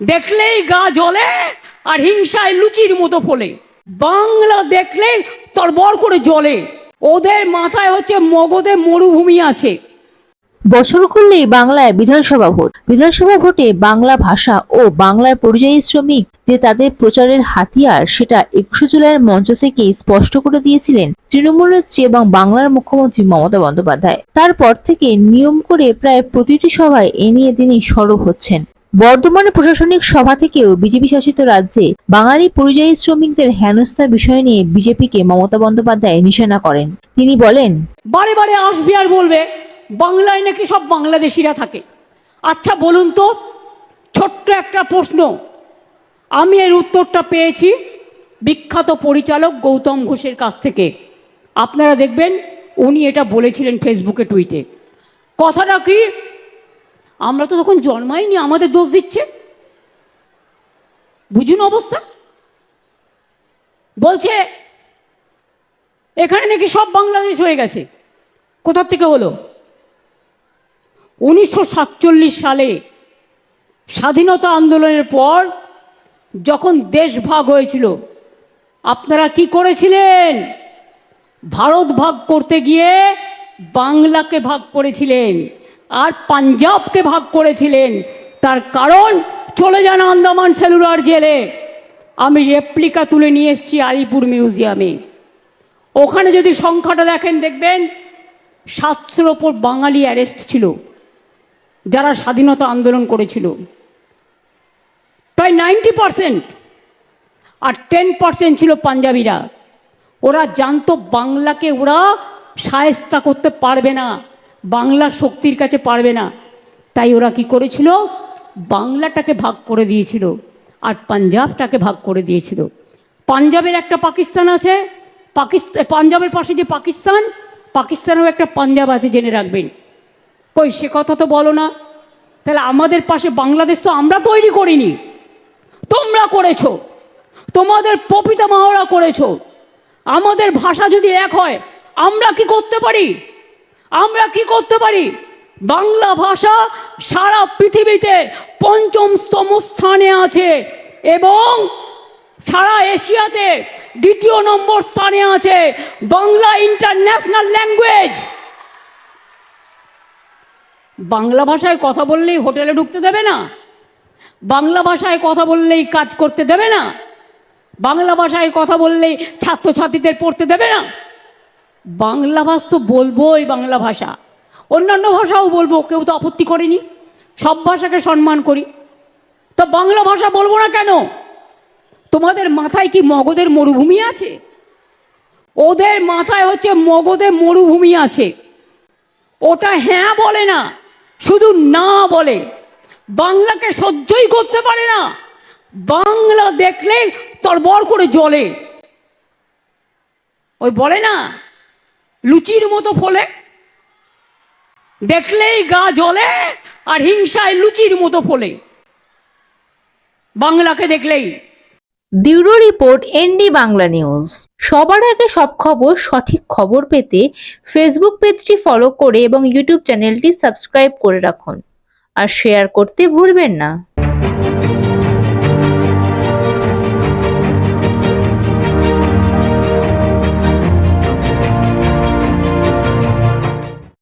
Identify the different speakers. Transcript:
Speaker 1: দেখলেই গা জ্বলে আর হিংসায় লুচির মতো ফোলে। বাংলা দেখলেই তরবর করে জ্বলে। ওদের মাথায় হচ্ছে মগধে মরুভূমি আছে।
Speaker 2: বছর ঘুরলেই বাংলায় বিধানসভা ভোট। বিধানসভা ভোটে বাংলা ভাষা ও বাংলার পরিযায়ী শ্রমিক যে তাদের প্রচারের হাতিয়ার, সেটা একুশে জুলাইয়ের মঞ্চ থেকেই স্পষ্ট করে দিয়েছিলেন তৃণমূল নেত্রী এবং বাংলার মুখ্যমন্ত্রী মমতা বন্দ্যোপাধ্যায়। তারপর থেকে নিয়ম করে প্রায় প্রতিটি সভায় এ নিয়ে তিনি সরব হচ্ছেন। বর্ধমানে প্রশাসনিক সভা থেকেও বিজেপি শাসিত রাজ্যে বাঙালি পরিযায়ী শ্রমিকদের হেনস্থার বিষয় নিয়ে বিজেপিকে মমতা বন্দ্যোপাধ্যায় নিশানা করেন। তিনি বলেন,
Speaker 1: বারে বারে আসবে আর বলবে, বাংলায় নাকি সব বাংলাদেশিরা থাকে। আচ্ছা বলুন তো, ছোট্ট একটা প্রশ্ন। আমি এর উত্তরটা পেয়েছি বিখ্যাত পরিচালক গৌতম ঘোষের কাছ থেকে। আপনারা দেখবেন, উনি এটা বলেছিলেন ফেসবুকে টুইটে কথাটা কি? আমরা তো তখন জন্মাইনি, আমাদের দোষ দিচ্ছে। বুঝুন অবস্থা? বলছে, এখানে নাকি সব বাংলাদেশ হয়ে গেছে। কোথার থেকে হলো? উনিশশো সাতচল্লিশ সালে স্বাধীনতা আন্দোলনের পর যখন দেশ ভাগ হয়েছিল, আপনারা কি করেছিলেন? ভারত ভাগ করতে গিয়ে বাংলাকে ভাগ করেছিলেন। আর পাঞ্জাবকে ভাগ করেছিলেন। তার কারণ, চলে যান আন্দামান সেলুলার জেলে। আমি রেপ্লিকা তুলে নিয়ে এসেছি আলিপুর মিউজিয়ামে ওখানে যদি সংখ্যাটা দেখেন, দেখবেন সাতশোর ওপর বাঙালি অ্যারেস্ট ছিল, যারা স্বাধীনতা আন্দোলন করেছিল। প্রায় নাইনটি পারসেন্ট আর টেন পারসেন্ট ছিল পাঞ্জাবিরা। ওরা জানতো বাংলাকে ওরা সায়স্তা করতে পারবে না। বাংলার শক্তির কাছে পারবে না। তাই ওরা কি করেছিল? বাংলাটাকে ভাগ করে দিয়েছিল আর পাঞ্জাবটাকে ভাগ করে দিয়েছিল। পাঞ্জাবের একটা পাকিস্তান আছে পাকিস্তান পাঞ্জাবের পাশে যে পাকিস্তান, পাকিস্তানেও একটা পাঞ্জাব আছে জেনে রাখবেন। কই, সে কথা তো বলো না। তাহলে আমাদের পাশে বাংলাদেশ তো আমরা তৈরি করিনি। তোমরা করেছ। তোমাদের পপিতা মাওরা করেছ। আমাদের ভাষা যদি এক হয়, আমরা কি করতে পারি? আমরা কি করতে পারি? বাংলা ভাষা সারা পৃথিবীতে পঞ্চমতম স্থানে আছে এবং সারা এশিয়াতে দ্বিতীয় নম্বর স্থানে আছে বাংলা ইন্টারন্যাশনাল ল্যাঙ্গুয়েজ। বাংলা ভাষায় কথা বললেই হোটেলে ঢুকতে দেবে না। বাংলা ভাষায় কথা বললেই কাজ করতে দেবে না। বাংলা ভাষায় কথা বললেই ছাত্রছাত্রীদের পড়তে দেবে না। বাংলা ভাষা তো বলবোই বাংলা ভাষা। অন্যান্য ভাষাও বলব, কেউ তো আপত্তি করেনি। সব ভাষাকে সম্মান করি। তো বাংলা ভাষা বলব না কেন? তোমাদের মাথায় কি মগধের মরুভূমি আছে? ওদের মাথায় হচ্ছে মগধে মরুভূমি আছে। ওটা হ্যাঁ বলে না, শুধু না বলে। বাংলাকে সহ্যই করতে পারে না। বাংলা দেখলে তরবর করে জ্বলে। ওই বলে না লুচির মতো ফলে। দেখলেই গা জ্বলে আর হিংসায় লুচির মতো ফলে। বাংলাকে দেখলেই।
Speaker 2: Bureau report, ND Bangla news. সবার আগে সব খবর, সঠিক খবর পেতে ফেসবুক পেজটি ফলো করে এবং ইউটিউব চ্যানেলটি সাবস্ক্রাইব করে রাখুন। আর শেয়ার করতে ভুলবেন না।